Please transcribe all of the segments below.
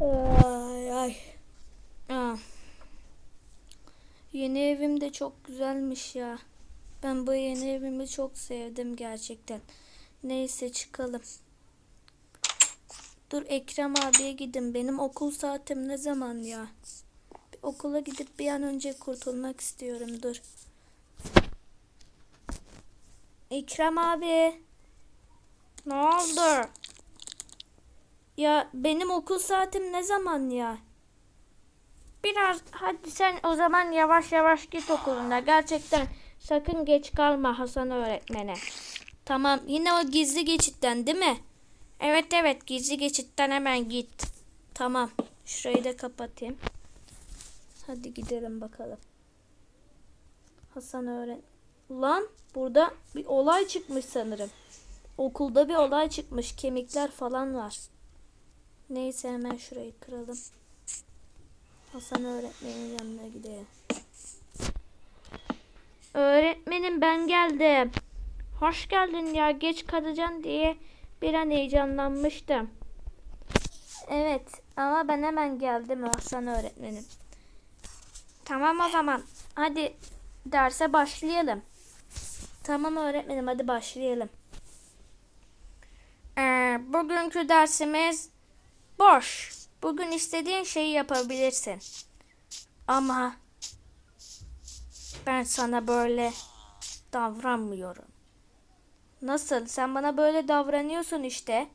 Ay ay. Aa. Yeni evim de çok güzelmiş ya. Ben bu yeni evimi çok sevdim gerçekten. Neyse çıkalım. Dur Ekrem abiye gidin. Benim okul saatim ne zaman ya? Bir okula gidip bir an önce kurtulmak istiyorum. Dur. Ekrem abi. Ne oldu? Ya benim okul saatim ne zaman ya? Biraz hadi sen o zaman yavaş yavaş git okuluna. Gerçekten sakın geç kalma Hasan öğretmene. Tamam yine o gizli geçitten değil mi? Evet evet gizli geçitten hemen git. Tamam şurayı da kapatayım. Hadi gidelim bakalım. Hasan öğret. Lan burada bir olay çıkmış sanırım. Okulda bir olay çıkmış. Kemikler falan var. Neyse hemen şurayı kıralım. Hasan öğretmenin yanına gidelim. Öğretmenim ben geldim. Hoş geldin ya geç kalacaksın diye bir an heyecanlanmıştım. Evet ama ben hemen geldim Hasan öğretmenim. Tamam o zaman hadi derse başlayalım. Tamam öğretmenim hadi başlayalım. Ee, bugünkü dersimiz boş. Bugün istediğin şeyi yapabilirsin. Ama ben sana böyle davranmıyorum. Nasıl? Sen bana böyle davranıyorsun işte.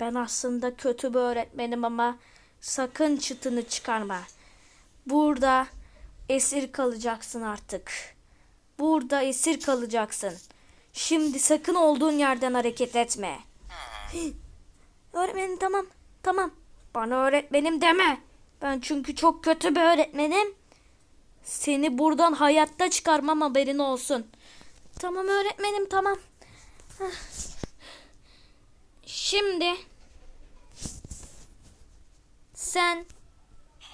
Ben aslında kötü bir öğretmenim ama sakın çıtını çıkarma. Burada esir kalacaksın artık. Burada esir kalacaksın. Şimdi sakın olduğun yerden hareket etme. Öğretmenim tamam. Tamam. Bana öğretmenim deme. Ben çünkü çok kötü bir öğretmenim. Seni buradan hayatta çıkarmam haberin olsun. Tamam öğretmenim tamam. Şimdi sen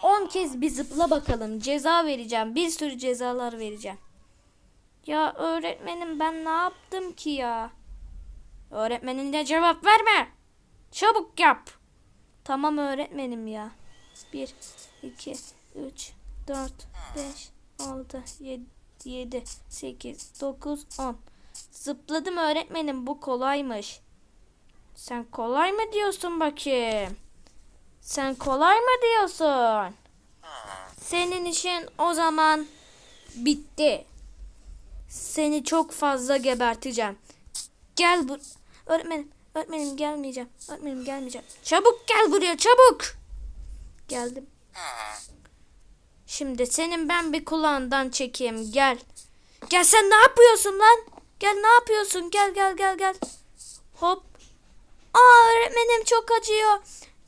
10 kez bir zıpla bakalım. Ceza vereceğim. Bir sürü cezalar vereceğim. Ya öğretmenim ben ne yaptım ki ya? Öğretmenin de cevap verme. Çabuk yap. Tamam öğretmenim ya. 1, 2, 3, 4, 5, 6, 7, 7, 8, 9, 10. Zıpladım öğretmenim bu kolaymış. Sen kolay mı diyorsun bakayım? Sen kolay mı diyorsun? Senin işin o zaman bitti. Seni çok fazla geberteceğim. Gel bu öğretmenim. Öğretmenim gelmeyeceğim. Öğretmenim gelmeyeceğim. Çabuk gel buraya çabuk. Geldim. Şimdi senin ben bir kulağından çekeyim. Gel. Gel sen ne yapıyorsun lan? Gel ne yapıyorsun? Gel gel gel gel. Hop. Aa öğretmenim çok acıyor.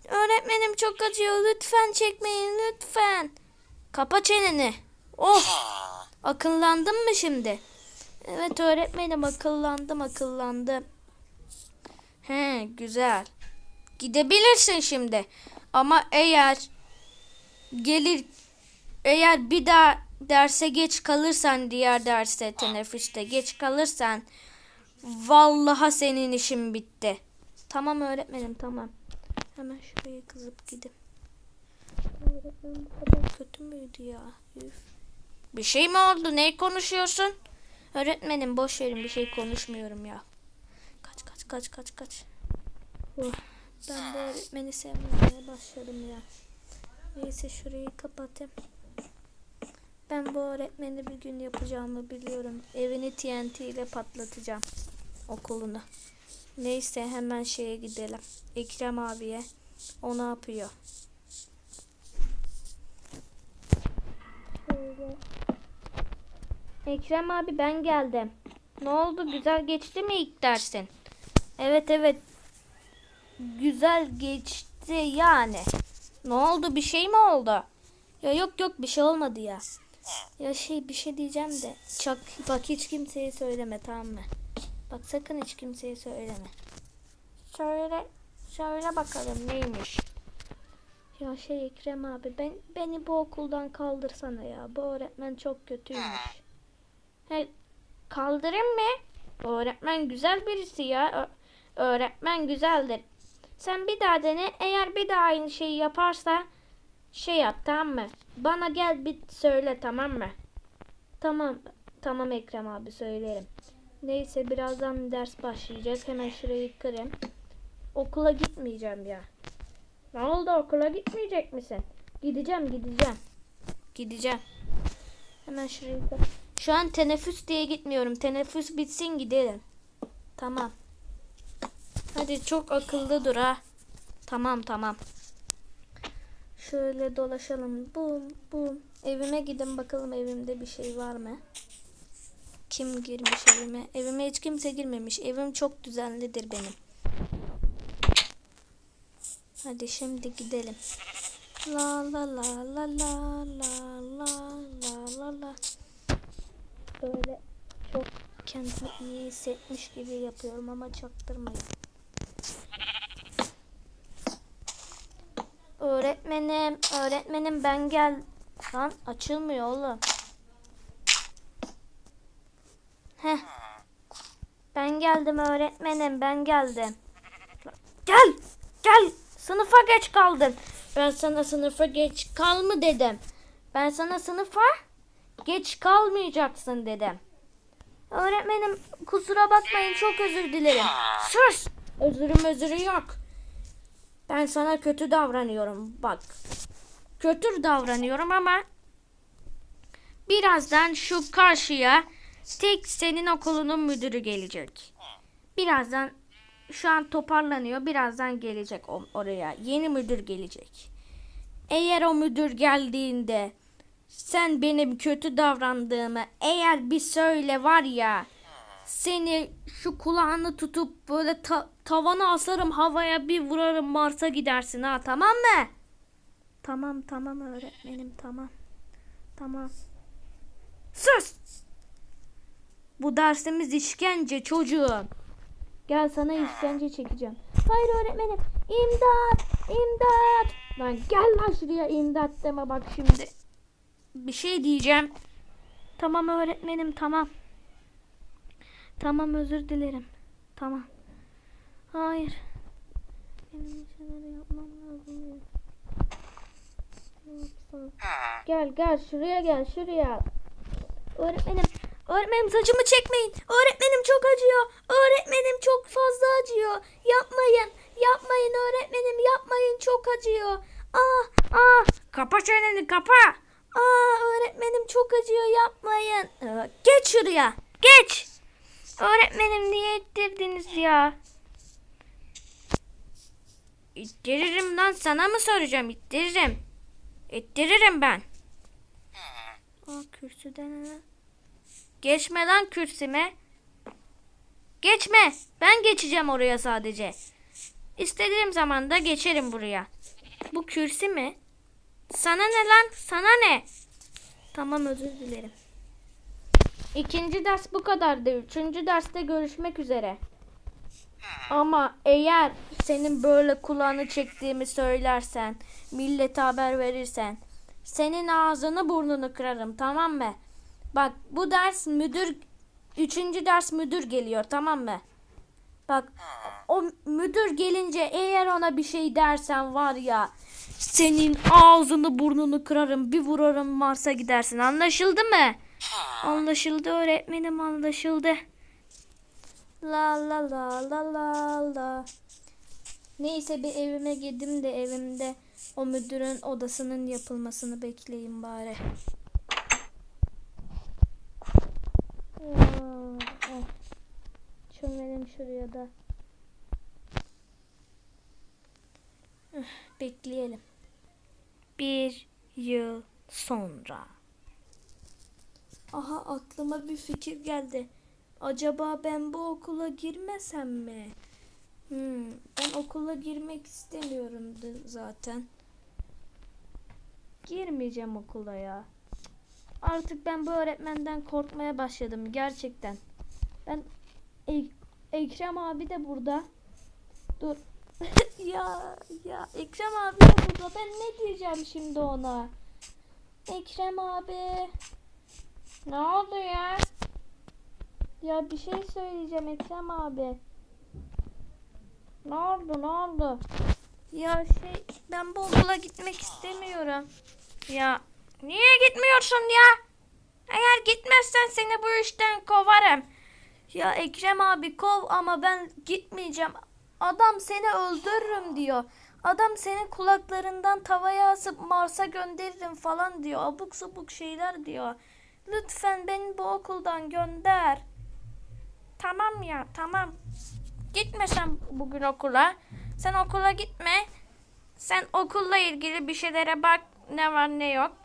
Öğretmenim çok acıyor. Lütfen çekmeyin lütfen. Kapa çeneni. Oh. Akıllandın mı şimdi? Evet öğretmenim akıllandım akıllandım. He güzel. Gidebilirsin şimdi. Ama eğer gelir eğer bir daha derse geç kalırsan diğer derste teneffüste geç kalırsan vallaha senin işin bitti. Tamam öğretmenim tamam. Hemen şuraya kızıp gidip. Öğretmen bu kadar kötü müydü ya? Üf. Bir şey mi oldu? Ne konuşuyorsun? Öğretmenim boş verin bir şey konuşmuyorum ya. Kaç kaç kaç. Oh, ben bu öğretmeni sevmeye başladım ya. Neyse şurayı kapatayım. Ben bu öğretmeni bir gün yapacağımı biliyorum. Evini TNT ile patlatacağım. Okulunu. Neyse hemen şeye gidelim. Ekrem abiye. O ne yapıyor? Şöyle. Ekrem abi ben geldim. Ne oldu? Güzel geçti mi ilk dersin? Evet evet. Güzel geçti yani. Ne oldu? Bir şey mi oldu? Ya yok yok bir şey olmadı ya. Ya şey bir şey diyeceğim de. Çak bak hiç kimseye söyleme tamam mı? Bak sakın hiç kimseye söyleme. Söyle söyle bakalım neymiş? Ya şey Ekrem abi ben beni bu okuldan kaldırsana ya. Bu öğretmen çok kötüymüş. He, kaldırayım mı? Öğretmen güzel birisi ya. Öğretmen güzeldir. Sen bir daha dene. Eğer bir daha aynı şeyi yaparsa şey yap tamam mı? Bana gel bir söyle tamam mı? Tamam. Tamam Ekrem abi söylerim. Neyse birazdan ders başlayacak. Hemen şurayı kırayım. Okula gitmeyeceğim ya. Ne oldu okula gitmeyecek misin? Gideceğim gideceğim. Gideceğim. Hemen şurayı kır. Şu an teneffüs diye gitmiyorum. Teneffüs bitsin gidelim. Tamam. Hadi çok akıllı dur ha. Tamam tamam. Şöyle dolaşalım. Bum bum. Evime gidin bakalım evimde bir şey var mı? Kim girmiş evime? Evime hiç kimse girmemiş. Evim çok düzenlidir benim. Hadi şimdi gidelim. La la la la la la la la la la. Böyle çok kendimi iyi hissetmiş gibi yapıyorum ama çaktırmayın. Öğretmenim, öğretmenim ben gel. Lan açılmıyor oğlum. Heh. Ben geldim öğretmenim, ben geldim. Gel, gel. Sınıfa geç kaldın. Ben sana sınıfa geç kal mı dedim. Ben sana sınıfa geç kalmayacaksın dedim. Öğretmenim kusura bakmayın çok özür dilerim. Sus. Özürüm özürü yok. Ben sana kötü davranıyorum bak. Kötü davranıyorum ama birazdan şu karşıya tek senin okulunun müdürü gelecek. Birazdan şu an toparlanıyor. Birazdan gelecek oraya. Yeni müdür gelecek. Eğer o müdür geldiğinde sen benim kötü davrandığımı eğer bir söyle var ya seni şu kulağını tutup böyle ta- tavana asarım havaya bir vurarım Mars'a gidersin ha tamam mı? Tamam tamam öğretmenim tamam. Tamam. Sus! Bu dersimiz işkence çocuğum. Gel sana işkence çekeceğim. Hayır öğretmenim. İmdat! İmdat! Lan gel lan şuraya imdat deme bak şimdi. Bir şey diyeceğim. Tamam öğretmenim tamam. Tamam özür dilerim. Tamam. Hayır. Benim bir şeyler yapmam lazım. Gel gel şuraya gel şuraya. Öğretmenim, öğretmenim saçımı çekmeyin. Öğretmenim çok acıyor. Öğretmenim çok fazla acıyor. Yapmayın, yapmayın öğretmenim yapmayın çok acıyor. Ah, ah. Kapa çeneni kapa. Aa öğretmenim çok acıyor yapmayın. Ee, Geç şuraya. Geç. Öğretmenim niye ittirdiniz ya? İttiririm lan sana mı soracağım? İttiririm. İttiririm ben. Aa kürsüden ha. Geçme lan kürsüme. Geçme. Ben geçeceğim oraya sadece. İstediğim zaman da geçerim buraya. Bu kürsü mü? Sana ne lan? Sana ne? Tamam özür dilerim. İkinci ders bu kadardı. Üçüncü derste görüşmek üzere. Ama eğer senin böyle kulağını çektiğimi söylersen, millete haber verirsen, senin ağzını burnunu kırarım tamam mı? Bak bu ders müdür, üçüncü ders müdür geliyor tamam mı? Bak o müdür gelince eğer ona bir şey dersen var ya senin ağzını burnunu kırarım bir vurarım Mars'a gidersin anlaşıldı mı? Anlaşıldı öğretmenim anlaşıldı. La la la la la la. Neyse bir evime girdim de evimde o müdürün odasının yapılmasını bekleyin bari. Ah. Çömelim şuraya da. Bekleyelim. Bir yıl sonra. Aha aklıma bir fikir geldi. Acaba ben bu okula girmesem mi? Hmm, ben okula girmek istemiyorum zaten. Girmeyeceğim okula ya. Artık ben bu öğretmenden korkmaya başladım gerçekten. Ben Ek- Ekrem abi de burada. Dur. ya ya Ekrem abi de burada. Ben ne diyeceğim şimdi ona? Ekrem abi. Ne oldu ya? Ya bir şey söyleyeceğim Ekrem abi. Ne oldu ne oldu? Ya şey ben bu okula gitmek istemiyorum. Ya niye gitmiyorsun ya? Eğer gitmezsen seni bu işten kovarım. Ya Ekrem abi kov ama ben gitmeyeceğim. Adam seni öldürürüm diyor. Adam senin kulaklarından tavaya asıp Mars'a gönderirim falan diyor. Abuk sabuk şeyler diyor. Lütfen beni bu okuldan gönder. Tamam ya tamam. Gitme sen bugün okula. Sen okula gitme. Sen okulla ilgili bir şeylere bak ne var ne yok.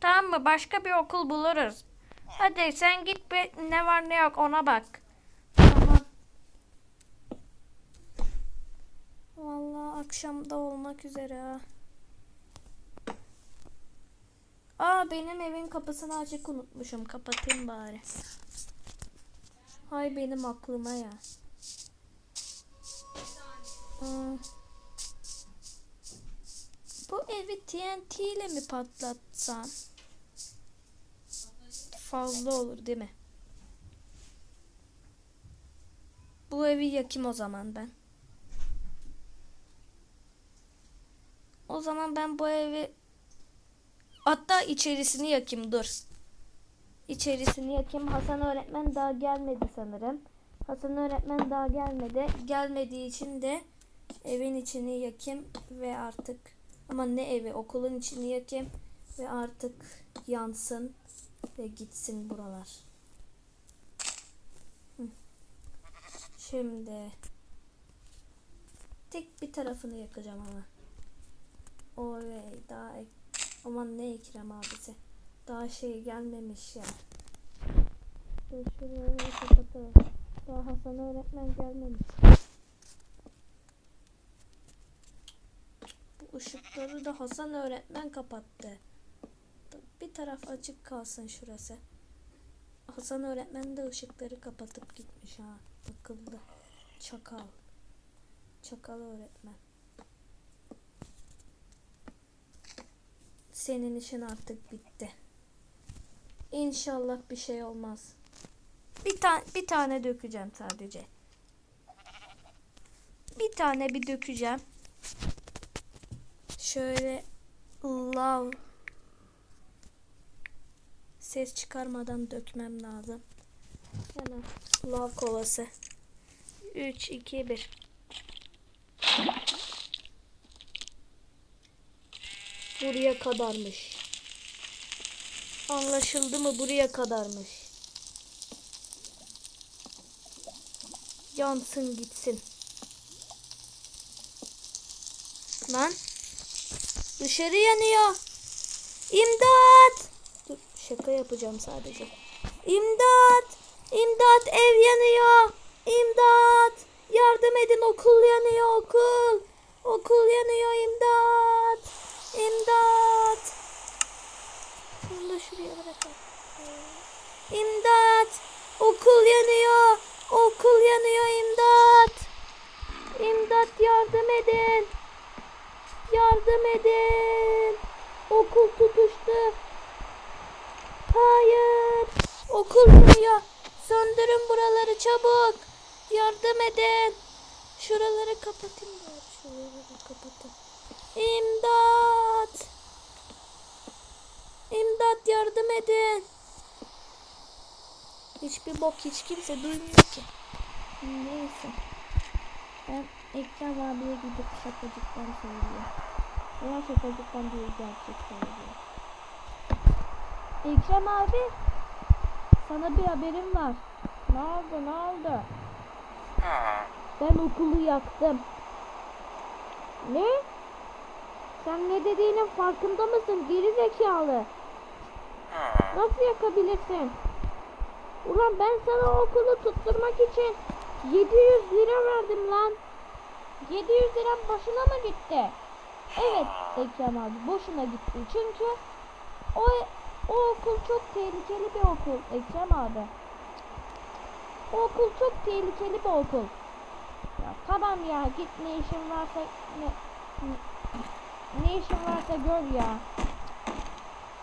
Tamam mı? Başka bir okul buluruz. Hadi sen git bir ne var ne yok ona bak. Tamam. Vallahi akşamda olmak üzere ha. Aa benim evin kapısını açık unutmuşum. Kapatayım bari. Hay benim aklıma ya. Aa. Bu evi TNT ile mi patlatsam? Fazla olur değil mi? Bu evi yakayım o zaman ben. O zaman ben bu evi hatta içerisini yakayım dur. İçerisini yakayım. Hasan öğretmen daha gelmedi sanırım. Hasan öğretmen daha gelmedi. Gelmediği için de evin içini yakayım ve artık ama ne evi okulun içini yakayım ve artık yansın ve gitsin buralar. Şimdi tek bir tarafını yakacağım ama. Oley daha ek aman ne Ekrem abisi. Daha şey gelmemiş ya. Dur şurayı kapatalım. Daha Hasan öğretmen gelmemiş. Bu ışıkları da Hasan öğretmen kapattı. Bir taraf açık kalsın şurası. Hasan öğretmen de ışıkları kapatıp gitmiş ha. Akıllı. Çakal. Çakal öğretmen. Senin işin artık bitti. İnşallah bir şey olmaz. Bir tane bir tane dökeceğim sadece. Bir tane bir dökeceğim. Şöyle lav ses çıkarmadan dökmem lazım. Hemen lav kovası. 3 2 1 Buraya kadarmış. Anlaşıldı mı? Buraya kadarmış. Yansın gitsin. Lan. Dışarı yanıyor. İmdat. Dur şaka yapacağım sadece. İmdat. İmdat ev yanıyor. İmdat. Yardım edin okul yanıyor okul. Okul yanıyor imdat. İmdat. Şunu da şuraya bırakalım. İmdat. Okul yanıyor. Okul yanıyor imdat. İmdat yardım edin. Yardım edin. Okul tutuştu. Hayır. Okul yanıyor. Söndürün buraları çabuk. Yardım edin. Şuraları kapatın. Şuraları kapatın. İmdat. İmdat yardım edin. Hiçbir bok hiç kimse duymuyor ki. Neyse. Ben Ekrem abiye gidip şakacıktan söylüyorum. Veya şakacıktan değil gerçek söylüyor. Ekrem abi. Sana bir haberim var. Ne oldu ne oldu? Ben okulu yaktım. Ne? Sen ne dediğinin farkında mısın geri zekalı? Nasıl yakabilirsin? Ulan ben sana o okulu tutturmak için 700 lira verdim lan. 700 liram boşuna mı gitti? Evet Ekrem abi boşuna gitti. Çünkü o, o okul çok tehlikeli bir okul Ekrem abi. O okul çok tehlikeli bir okul. Ya tamam ya git ne işin varsa ne, ne ne işin varsa gör ya.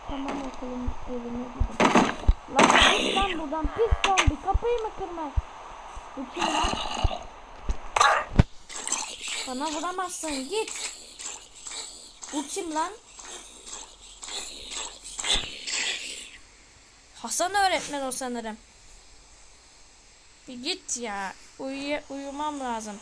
Tamam okulun evine gidelim. Lan git lan buradan pis zombi kapıyı mı kırmaz? Bu kim lan? Bana vuramazsın git. Bu kim lan? Hasan öğretmen o sanırım. Bir git ya. Uyuy uyumam lazım.